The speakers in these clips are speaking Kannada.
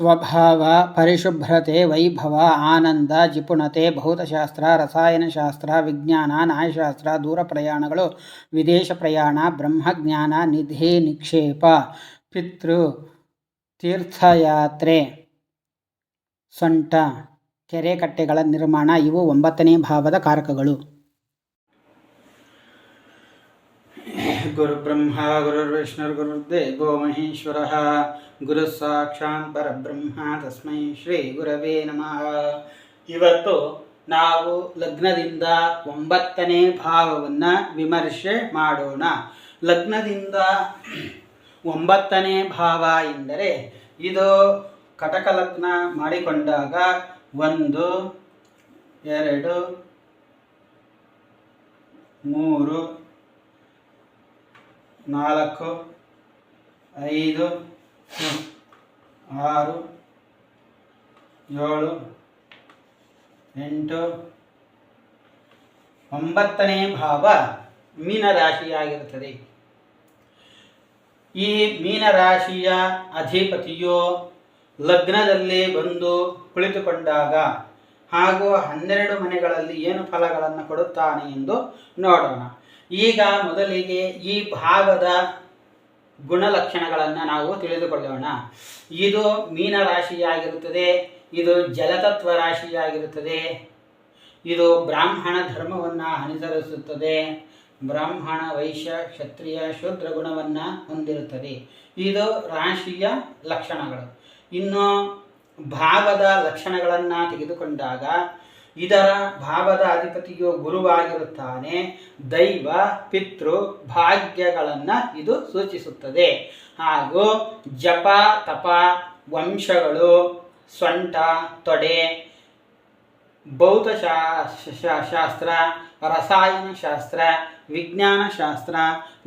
ಸ್ವಭಾವ ಪರಿಶುಭ್ರತೆ ವೈಭವ ಆನಂದ ಜಿಪುಣತೆ ಭೌತಶಾಸ್ತ್ರ ರಸಾಯನಶಾಸ್ತ್ರ ವಿಜ್ಞಾನ ನ್ಯಾಯಶಾಸ್ತ್ರ ದೂರ ಪ್ರಯಾಣಗಳು ವಿದೇಶ ಪ್ರಯಾಣ ಬ್ರಹ್ಮಜ್ಞಾನ ನಿಧಿ ನಿಕ್ಷೇಪ ಪಿತೃ ತೀರ್ಥಯಾತ್ರೆ ಸೊಂಟ ಕೆರೆ ಕಟ್ಟೆಗಳ ನಿರ್ಮಾಣ ಇವು ಒಂಬತ್ತನೇ ಭಾವದ ಕಾರಕಗಳು ಗುರುಬ್ರಹ್ಮ ಗುರುರ್ವಿಷ್ಣುರ್ಗುರುರ್ದೇವೋ ಮಹೇಶ್ವರಃ ಗುರು ಸಾಕ್ಷಾತ್ ಪರಬ್ರಹ್ಮ ತಸ್ಮೈ ಶ್ರೀ ಗುರವೇ ನಮಃ ಇವತ್ತು ನಾವು ಲಗ್ನದಿಂದ ಒಂಬತ್ತನೇ ಭಾವವನ್ನು ವಿಮರ್ಶೆ ಮಾಡೋಣ. ಲಗ್ನದಿಂದ ಒಂಬತ್ತನೇ ಭಾವ ಎಂದರೆ ಇದು ಕಟಕ ಲಗ್ನ ಮಾಡಿಕೊಂಡಾಗ ಒಂದು, ಎರಡು, ಮೂರು ನಾಲ್ಕು, ಐದು, ಆರು, ಏಳು, ಎಂಟು, ಒಂಬತ್ತನೇ ಭಾವ ಮೀನರಾಶಿಯಾಗಿರುತ್ತದೆ ಈ ಮೀನರಾಶಿಯ ಅಧಿಪತಿಯು ಲಗ್ನದಲ್ಲಿ ಬಂದು ಕುಳಿತುಕೊಂಡಾಗ ಹಾಗೂ ಹನ್ನೆರಡು ಮನೆಗಳಲ್ಲಿ ಏನು ಫಲಗಳನ್ನು ಕೊಡುತ್ತಾನೆ ಎಂದು ನೋಡೋಣ. ಈಗ ಮೊದಲಿಗೆ ಈ ಭಾಗದ ಗುಣಲಕ್ಷಣಗಳನ್ನು ನಾವು ತಿಳಿದುಕೊಳ್ಳೋಣ. ಇದು ಮೀನ ರಾಶಿಯಾಗಿರುತ್ತದೆ ಇದು ಜಲತತ್ವ ರಾಶಿಯಾಗಿರುತ್ತದೆ ಇದು ಬ್ರಾಹ್ಮಣ ಧರ್ಮವನ್ನು ಅನುಸರಿಸುತ್ತದೆ, ಬ್ರಾಹ್ಮಣ, ವೈಶ್ಯ, ಕ್ಷತ್ರಿಯ, ಶೂದ್ರ ಗುಣವನ್ನು ಹೊಂದಿರುತ್ತದೆ. ಇದು ರಾಶಿಯ ಲಕ್ಷಣಗಳು. ಇನ್ನು ಭಾಗದ ಲಕ್ಷಣಗಳನ್ನು ತೆಗೆದುಕೊಂಡಾಗ ಇದರ ಭಾವದ ಅಧಿಪತಿಯು ಗುರುವಾಗಿರುತ್ತಾನೆ. ದೈವ, ಪಿತೃ ಭಾಗ್ಯಗಳನ್ನು ಇದು ಸೂಚಿಸುತ್ತದೆ. ಹಾಗೂ ಜಪ, ತಪ, ವಂಶಗಳು, ಸ್ವಂಟ, ತೊಡೆ, ಭೌತಶಾ ಶಾಸ್ತ್ರ ರಸಾಯನಶಾಸ್ತ್ರ ವಿಜ್ಞಾನಶಾಸ್ತ್ರ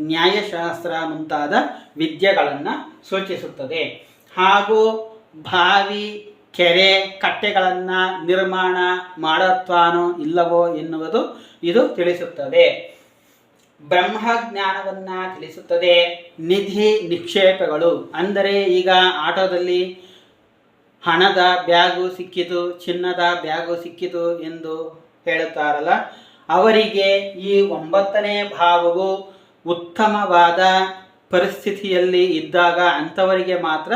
ನ್ಯಾಯಶಾಸ್ತ್ರ ಮುಂತಾದ ವಿದ್ಯೆಗಳನ್ನು ಸೂಚಿಸುತ್ತದೆ. ಹಾಗೂ ಭಾವಿ ಕೆರೆ ಕಟ್ಟೆಗಳನ್ನು ನಿರ್ಮಾಣ ಮಾಡುತ್ತಾನೋ ಇಲ್ಲವೋ ಎನ್ನುವುದು ಇದು ತಿಳಿಸುತ್ತದೆ. ಬ್ರಹ್ಮಜ್ಞಾನವನ್ನು ತಿಳಿಸುತ್ತದೆ. ನಿಧಿ ನಿಕ್ಷೇಪಗಳು. ಅಂದರೆ ಈಗ ಆಟೋದಲ್ಲಿ ಹಣದ ಬ್ಯಾಗು ಸಿಕ್ಕಿತು, ಚಿನ್ನದ ಬ್ಯಾಗು ಸಿಕ್ಕಿತು ಎಂದು ಹೇಳುತ್ತಾರಲ್ಲ, ಅವರಿಗೆ ಈ ಒಂಬತ್ತನೇ ಭಾವವು ಉತ್ತಮವಾದ ಪರಿಸ್ಥಿತಿಯಲ್ಲಿ ಇದ್ದಾಗ ಅಂಥವರಿಗೆ ಮಾತ್ರ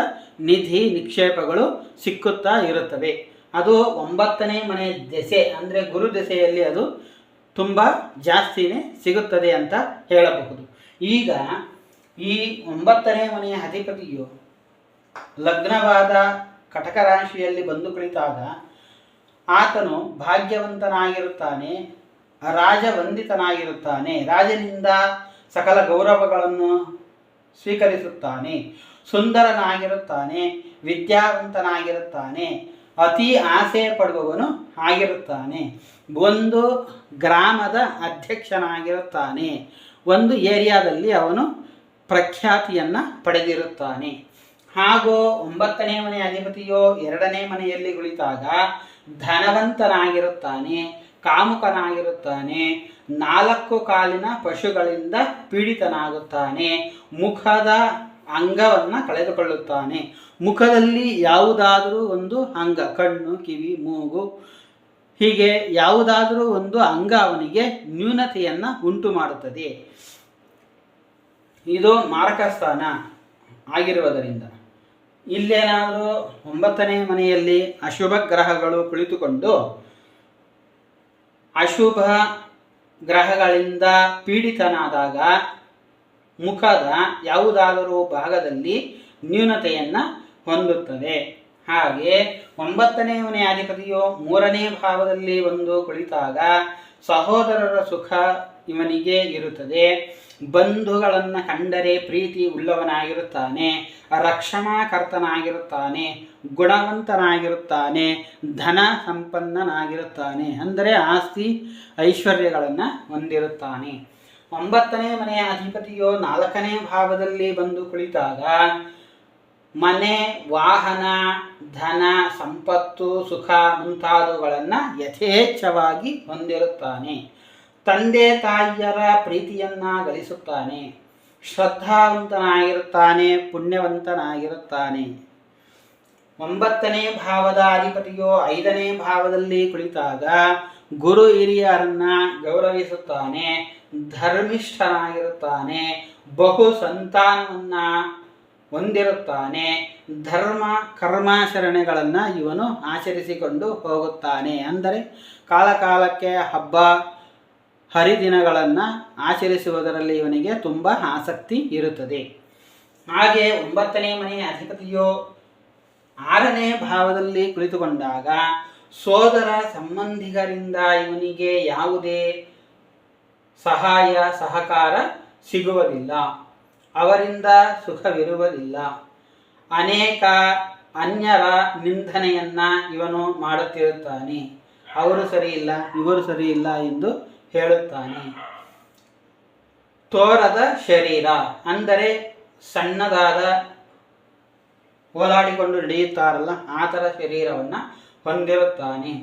ನಿಧಿ ನಿಕ್ಷೇಪಗಳು ಸಿಕ್ಕುತ್ತಾ ಇರುತ್ತವೆ. ಅದು ಒಂಬತ್ತನೇ ಮನೆ ದೆಸೆ, ಅಂದರೆ ಗುರು ದೆಸೆಯಲ್ಲಿ ಅದು ತುಂಬ ಜಾಸ್ತಿನೇ ಸಿಗುತ್ತದೆ ಅಂತ ಹೇಳಬಹುದು. ಈಗ ಈ ಒಂಬತ್ತನೇ ಮನೆಯ ಅಧಿಪತಿಯು ಲಗ್ನವಾದ ಕಟಕ ರಾಶಿಯಲ್ಲಿ ಬಂದು ಕುಳಿತಾಗ ಆತನು ಭಾಗ್ಯವಂತನಾಗಿರುತ್ತಾನೆ, ರಾಜವಂದಿತನಾಗಿರುತ್ತಾನೆ. ರಾಜನಿಂದ ಸಕಲ ಗೌರವಗಳನ್ನು ಸ್ವೀಕರಿಸುತ್ತಾನೆ. ಸುಂದರನಾಗಿರುತ್ತಾನೆ, ವಿದ್ಯಾವಂತನಾಗಿರುತ್ತಾನೆ, ಅತಿ ಆಸೆ ಪಡುವವನು ಆಗಿರುತ್ತಾನೆ. ಒಂದು ಗ್ರಾಮದ ಅಧ್ಯಕ್ಷನಾಗಿರುತ್ತಾನೆ. ಒಂದು ಏರಿಯಾದಲ್ಲಿ ಅವನು ಪ್ರಖ್ಯಾತಿಯನ್ನು ಪಡೆದಿರುತ್ತಾನೆ. ಹಾಗೂ ಒಂಬತ್ತನೇ ಮನೆಯ ಅಧಿಪತಿಯೋ ಎರಡನೇ ಮನೆಯಲ್ಲಿ ಕುಳಿತಾಗ ಧನವಂತನಾಗಿರುತ್ತಾನೆ. ಕಾಮುಕನಾಗಿರುತ್ತಾನೆ. ನಾಲ್ಕು ಕಾಲಿನ ಪಶುಗಳಿಂದ ಪೀಡಿತನಾಗುತ್ತಾನೆ. ಮುಖದ ಅಂಗವನ್ನು ಕಳೆದುಕೊಳ್ಳುತ್ತಾನೆ. ಮುಖದಲ್ಲಿ ಯಾವುದಾದರೂ ಒಂದು ಅಂಗ, ಕಣ್ಣು, ಕಿವಿ, ಮೂಗು, ಹೀಗೆ ಯಾವುದಾದರೂ ಒಂದು ಅಂಗ ಅವನಿಗೆ ನ್ಯೂನತೆಯನ್ನು ಉಂಟು ಮಾಡುತ್ತದೆ ಇದು ಮಾರಕ ಸ್ಥಾನ ಆಗಿರುವುದರಿಂದ. ಇಲ್ಲೇನಾದರೂ ಒಂಬತ್ತನೇ ಮನೆಯಲ್ಲಿ ಅಶುಭ ಗ್ರಹಗಳು ಕುಳಿತುಕೊಂಡು ಅಶುಭ ಗ್ರಹಗಳಿಂದ ಪೀಡಿತನಾದಾಗ ಮುಖದ ಯಾವುದಾದರೂ ಭಾಗದಲ್ಲಿ ನ್ಯೂನತೆಯನ್ನು ಹೊಂದುತ್ತದೆ. ಹಾಗೆ ಒಂಬತ್ತನೇ ಮನೆ ಅಧಿಪತಿಯು ಮೂರನೇ ಭಾವದಲ್ಲಿ ಒಂದು ಕುಳಿತಾಗ ಸಹೋದರರ ಸುಖ ಇವನಿಗೆ ಇರುತ್ತದೆ. ಬಂಧುಗಳನ್ನು ಕಂಡರೆ ಪ್ರೀತಿ ಉಳ್ಳವನಾಗಿರುತ್ತಾನೆ, ರಕ್ಷಣಾಕರ್ತನಾಗಿರುತ್ತಾನೆ, ಗುಣವಂತನಾಗಿರುತ್ತಾನೆ, ಧನ ಸಂಪನ್ನನಾಗಿರುತ್ತಾನೆ. ಅಂದರೆ ಆಸ್ತಿ ಐಶ್ವರ್ಯಗಳನ್ನು ಹೊಂದಿರುತ್ತಾನೆ. ಒಂಬತ್ತನೇ ಮನೆಯ ಅಧಿಪತಿಯು ನಾಲ್ಕನೇ ಭಾವದಲ್ಲಿ ಬಂದು ಕುಳಿತಾಗ, ಮನೆ, ವಾಹನ, ಧನ, ಸಂಪತ್ತು, ಸುಖ ಮುಂತಾದವುಗಳನ್ನು ಯಥೇಚ್ಛವಾಗಿ ಹೊಂದಿರುತ್ತಾನೆ. ತಂದೆ ತಾಯಿಯರ ಪ್ರೀತಿಯನ್ನ ಗಳಿಸುತ್ತಾನೆ ಶ್ರದ್ಧಾವಂತನಾಗಿರುತ್ತಾನೆ, ಪುಣ್ಯವಂತನಾಗಿರುತ್ತಾನೆ. ಒಂಬತ್ತನೇ ಭಾವದ ಅಧಿಪತಿಯು ಐದನೇ ಭಾವದಲ್ಲಿ ಕುಳಿತಾಗ ಗುರು ಹಿರಿಯರನ್ನ ಗೌರವಿಸುತ್ತಾನೆ, ಧರ್ಮಿಷ್ಠನಾಗಿರುತ್ತಾನೆ, ಬಹು ಸಂತಾನವನ್ನ ಹೊಂದಿರುತ್ತಾನೆ, ಧರ್ಮ, ಕರ್ಮಾಚರಣೆಗಳನ್ನು ಇವನು ಆಚರಿಸಿಕೊಂಡು ಹೋಗುತ್ತಾನೆ. ಅಂದರೆ ಕಾಲಕಾಲಕ್ಕೆ ಹಬ್ಬ ಹರಿದಿನಗಳನ್ನು ಆಚರಿಸುವುದರಲ್ಲಿ ಇವನಿಗೆ ತುಂಬ ಆಸಕ್ತಿ ಇರುತ್ತದೆ. ಹಾಗೆ ಒಂಬತ್ತನೇ ಮನೆಯ ಅಧಿಪತಿಯು ಆರನೇ ಭಾವದಲ್ಲಿ ಕುಳಿತುಕೊಂಡಾಗ ಸೋದರ ಸಂಬಂಧಿಗರಿಂದ ಇವನಿಗೆ ಯಾವುದೇ ಸಹಾಯ, ಸಹಕಾರ ಸಿಗುವುದಿಲ್ಲ. ಅವರಿಂದ ಸುಖವಿರುವುದಿಲ್ಲ. ಅನೇಕ ಅನ್ಯರ ನಿಂದನೆಯನ್ನ ಇವನು ಮಾಡುತ್ತಿರುತ್ತಾನೆ. ಅವರು ಸರಿ ಇಲ್ಲ, ಇವರು ಸರಿ ಇಲ್ಲ ಎಂದು ಹೇಳುತ್ತಾನೆ. ತೋರದ ಶರೀರ ಅಂದರೆ ಸಣ್ಣದಾದ ಓಲಾಡಿಕೊಂಡು ನಡೆಯುತ್ತಾರಲ್ಲ, ಆ ಥರ ಶರೀರವನ್ನು ಹೊಂದಿರುತ್ತಾನೆ.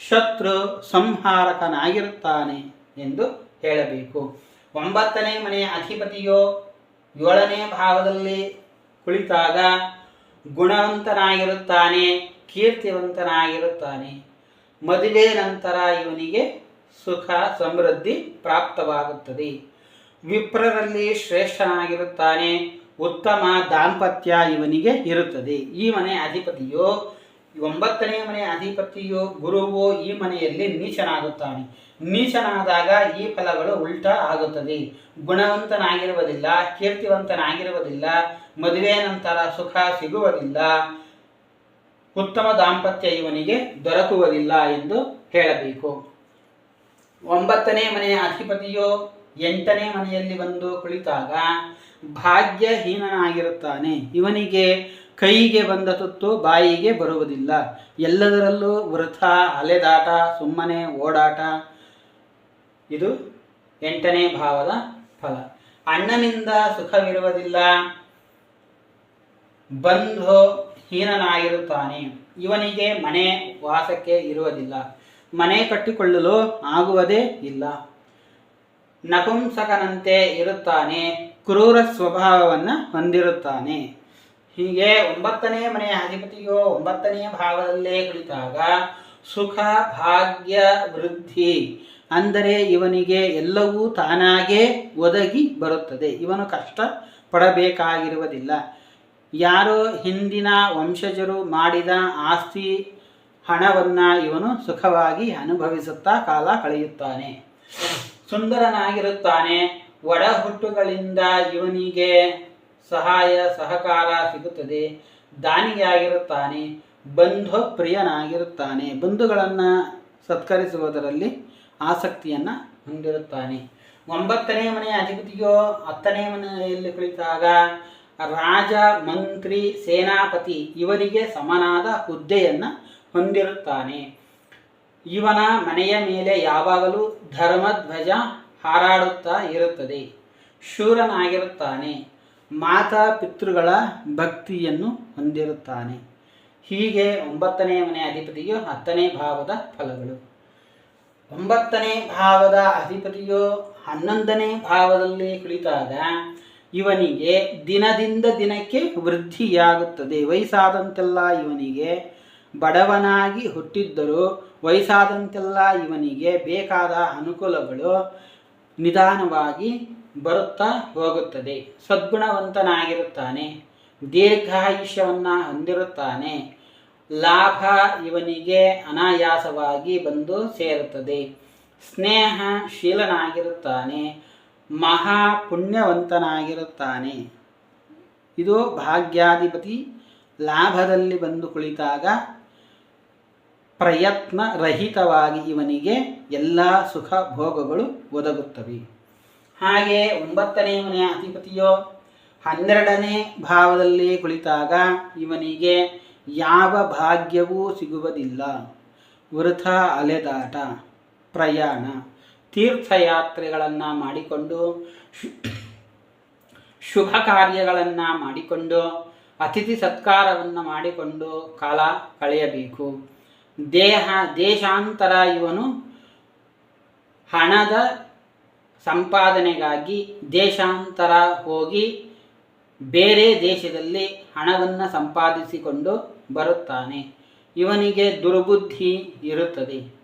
ಶತ್ರು ಸಂಹಾರಕನಾಗಿರುತ್ತಾನೆ ಎಂದು ಹೇಳಬೇಕು. ಒಂಬತ್ತನೇ ಮನೆಯ ಅಧಿಪತಿಯು ಏಳನೇ ಭಾವದಲ್ಲಿ ಕುಳಿತಾಗ ಗುಣವಂತನಾಗಿರುತ್ತಾನೆ, ಕೀರ್ತಿವಂತನಾಗಿರುತ್ತಾನೆ. ಮದುವೆ ನಂತರ ಇವನಿಗೆ ಸುಖ, ಸಮೃದ್ಧಿ ಪ್ರಾಪ್ತವಾಗುತ್ತದೆ. ವಿಪ್ರರಲ್ಲಿ ಶ್ರೇಷ್ಠನಾಗಿರುತ್ತಾನೆ. ಉತ್ತಮ ದಾಂಪತ್ಯ ಇವನಿಗೆ ಇರುತ್ತದೆ. ಈ ಮನೆ ಅಧಿಪತಿಯು, ಒಂಬತ್ತನೇ ಮನೆ ಅಧಿಪತಿಯು ಗುರುವು ಈ ಮನೆಯಲ್ಲಿ ನೀಚನಾಗುತ್ತಾನೆ. ನೀಚನಾದಾಗ ಈ ಫಲಗಳು ಉಲ್ಟ ಆಗುತ್ತದೆ. ಗುಣವಂತನಾಗಿರುವುದಿಲ್ಲ, ಕೀರ್ತಿವಂತನಾಗಿರುವುದಿಲ್ಲ, ಮದುವೆ ನಂತರ ಸುಖ ಸಿಗುವುದಿಲ್ಲ, ಉತ್ತಮ ದಾಂಪತ್ಯ ಇವನಿಗೆ ದೊರಕುವುದಿಲ್ಲ ಎಂದು ಹೇಳಬೇಕು. ಒಂಬತ್ತನೇ ಮನೆಯ ಅಧಿಪತಿಯು ಎಂಟನೇ ಮನೆಯಲ್ಲಿ ಬಂದು ಕುಳಿತಾಗ ಭಾಗ್ಯಹೀನನಾಗಿರುತ್ತಾನೆ. ಇವನಿಗೆ ಕೈಗೆ ಬಂದ ತುತ್ತು ಬಾಯಿಗೆ ಬರುವುದಿಲ್ಲ. ಎಲ್ಲದರಲ್ಲೂ ವೃಥ, ಅಲೆದಾಟ, ಸುಮ್ಮನೆ ಓಡಾಟ, ಇದು ಎಂಟನೇ ಭಾವದ ಫಲ. ಅಣ್ಣನಿಂದ ಸುಖವಿರುವುದಿಲ್ಲ. ಬಂಧು ಹೀನನಾಗಿರುತ್ತಾನೆ. ಇವನಿಗೆ ಮನೆ ವಾಸಕ್ಕೆ ಇರುವುದಿಲ್ಲ. ಮನೆ ಕಟ್ಟಿಕೊಳ್ಳಲು ಆಗುವುದೇ ಇಲ್ಲ. ನಪುಂಸಕನಂತೆ ಇರುತ್ತಾನೆ, ಕ್ರೂರ ಸ್ವಭಾವವನ್ನು ಹೊಂದಿರುತ್ತಾನೆ. ಹೀಗೆ ಒಂಬತ್ತನೇ ಮನೆಯ ಅಧಿಪತಿಯು ಒಂಬತ್ತನೆಯ ಭಾವದಲ್ಲೇ ಕುಳಿತಾಗ, ಸುಖ, ಭಾಗ್ಯ, ವೃದ್ಧಿ ಅಂದರೆ ಇವನಿಗೆ ಎಲ್ಲವೂ ತಾನಾಗೇ ಒದಗಿ ಬರುತ್ತದೆ. ಇವನು ಕಷ್ಟ ಪಡಬೇಕಾಗಿರುವುದಿಲ್ಲ ಯಾರೋ ಹಿಂದಿನ ವಂಶಜರು ಮಾಡಿದ ಆಸ್ತಿ ಹಣವನ್ನು ಇವನು ಸುಖವಾಗಿ ಅನುಭವಿಸುತ್ತಾ ಕಾಲ ಕಳೆಯುತ್ತಾನೆ. ಸುಂದರನಾಗಿರುತ್ತಾನೆ. ಒಡ ಹುಟ್ಟುಗಳಿಂದ ಇವನಿಗೆ ಸಹಾಯ, ಸಹಕಾರ ಸಿಗುತ್ತದೆ. ದಾನಿಯಾಗಿರುತ್ತಾನೆ. ಬಂಧು ಪ್ರಿಯನಾಗಿರುತ್ತಾನೆ ಬಂಧುಗಳನ್ನು ಸತ್ಕರಿಸುವುದರಲ್ಲಿ ಆಸಕ್ತಿಯನ್ನು ಹೊಂದಿರುತ್ತಾನೆ. ಒಂಬತ್ತನೇ ಮನೆಯ ಅಧಿಪತಿಯೋ, ಹತ್ತನೇ ಮನೆಯಲ್ಲಿ ಕುಳಿತಾಗ ರಾಜ, ಮಂತ್ರಿ, ಸೇನಾಪತಿ ಇವರಿಗೆ ಸಮನಾದ ಹುದ್ದೆಯನ್ನು ಹೊಂದಿರುತ್ತಾನೆ. ಇವನ ಮನೆಯ ಮೇಲೆ ಯಾವಾಗಲೂ ಧರ್ಮಧ್ವಜ ಹಾರಾಡುತ್ತಾ ಇರುತ್ತದೆ. ಶೂರನಾಗಿರುತ್ತಾನೆ. ಮಾತಾ ಪಿತೃಗಳ ಭಕ್ತಿಯನ್ನು ಹೊಂದಿರುತ್ತಾನೆ. ಹೀಗೆ ಒಂಬತ್ತನೇ ಮನೆ ಅಧಿಪತಿಯು ಹತ್ತನೇ ಭಾವದ ಫಲಗಳು. ಒಂಬತ್ತನೇ ಭಾವದ ಅಧಿಪತಿಯು ಹನ್ನೊಂದನೇ ಭಾವದಲ್ಲಿ ಕುಳಿತಾಗ ಇವನಿಗೆ ದಿನದಿಂದ ದಿನಕ್ಕೆ ವೃದ್ಧಿಯಾಗುತ್ತದೆ. ವಯಸ್ಸಾದಂತೆಲ್ಲ ಇವನಿಗೆ ಬಡವನಾಗಿ ಹುಟ್ಟಿದ್ದರೂ ವಯಸ್ಸಾದಂತೆಲ್ಲ ಇವನಿಗೆ ಬೇಕಾದ ಅನುಕೂಲಗಳು ನಿಧಾನವಾಗಿ ಬರುತ್ತಾ ಹೋಗುತ್ತದೆ. ಸದ್ಗುಣವಂತನಾಗಿರುತ್ತಾನೆ. ದೀರ್ಘಾಯುಷ್ಯವನ್ನು ಹೊಂದಿರುತ್ತಾನೆ. ಲಾಭ ಇವನಿಗೆ ಅನಾಯಾಸವಾಗಿ ಬಂದು ಸೇರುತ್ತದೆ. ಸ್ನೇಹಶೀಲನಾಗಿರುತ್ತಾನೆ ಮಹಾ ಪುಣ್ಯವಂತನಾಗಿರುತ್ತಾನೆ. ಇದು ಭಾಗ್ಯಾಧಿಪತಿ ಲಾಭದಲ್ಲಿ ಬಂದು ಕುಳಿತಾಗ ಪ್ರಯತ್ನ ರಹಿತವಾಗಿ ಇವನಿಗೆ ಎಲ್ಲ ಸುಖ ಭೋಗಗಳು ಒದಗುತ್ತವೆ. ಹಾಗೆ ಒಂಬತ್ತನೇ ಮನೆಯ ಅಧಿಪತಿಯೋ ಹನ್ನೆರಡನೇ ಭಾವದಲ್ಲಿ ಕುಳಿತಾಗ ಇವನಿಗೆ ಯಾವ ಭಾಗ್ಯವೂ ಸಿಗುವುದಿಲ್ಲ. ವೃಥ ಅಲೆದಾಟ, ಪ್ರಯಾಣ, ತೀರ್ಥಯಾತ್ರೆಗಳನ್ನು ಮಾಡಿಕೊಂಡು, ಶುಭ ಕಾರ್ಯಗಳನ್ನು ಮಾಡಿಕೊಂಡು, ಅತಿಥಿ ಸತ್ಕಾರವನ್ನು ಮಾಡಿಕೊಂಡು ಕಾಲ ಕಳೆಯಬೇಕು. ದೇಹ, ದೇಶಾಂತರ ಇವನು ಹಣದ ಸಂಪಾದನೆಗಾಗಿ ದೇಶಾಂತರ ಹೋಗಿ ಬೇರೆ ದೇಶದಲ್ಲಿ ಹಣವನ್ನು ಸಂಪಾದಿಸಿಕೊಂಡು ಬರುತ್ತಾನೆ. ಇವನಿಗೆ ದುರ್ಬುದ್ಧಿ ಇರುತ್ತದೆ.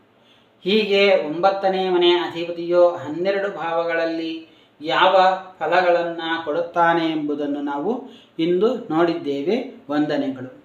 ಹೀಗೆ ಒಂಬತ್ತನೇ ಮನೆ ಅಧಿಪತಿಯು ಹನ್ನೆರಡು ಭಾವಗಳಲ್ಲಿ ಯಾವ ಫಲಗಳನ್ನು ಕೊಡುತ್ತಾನೆ ಎಂಬುದನ್ನು ನಾವು ಇಂದು ನೋಡಿದ್ದೇವೆ. ವಂದನೆಗಳು.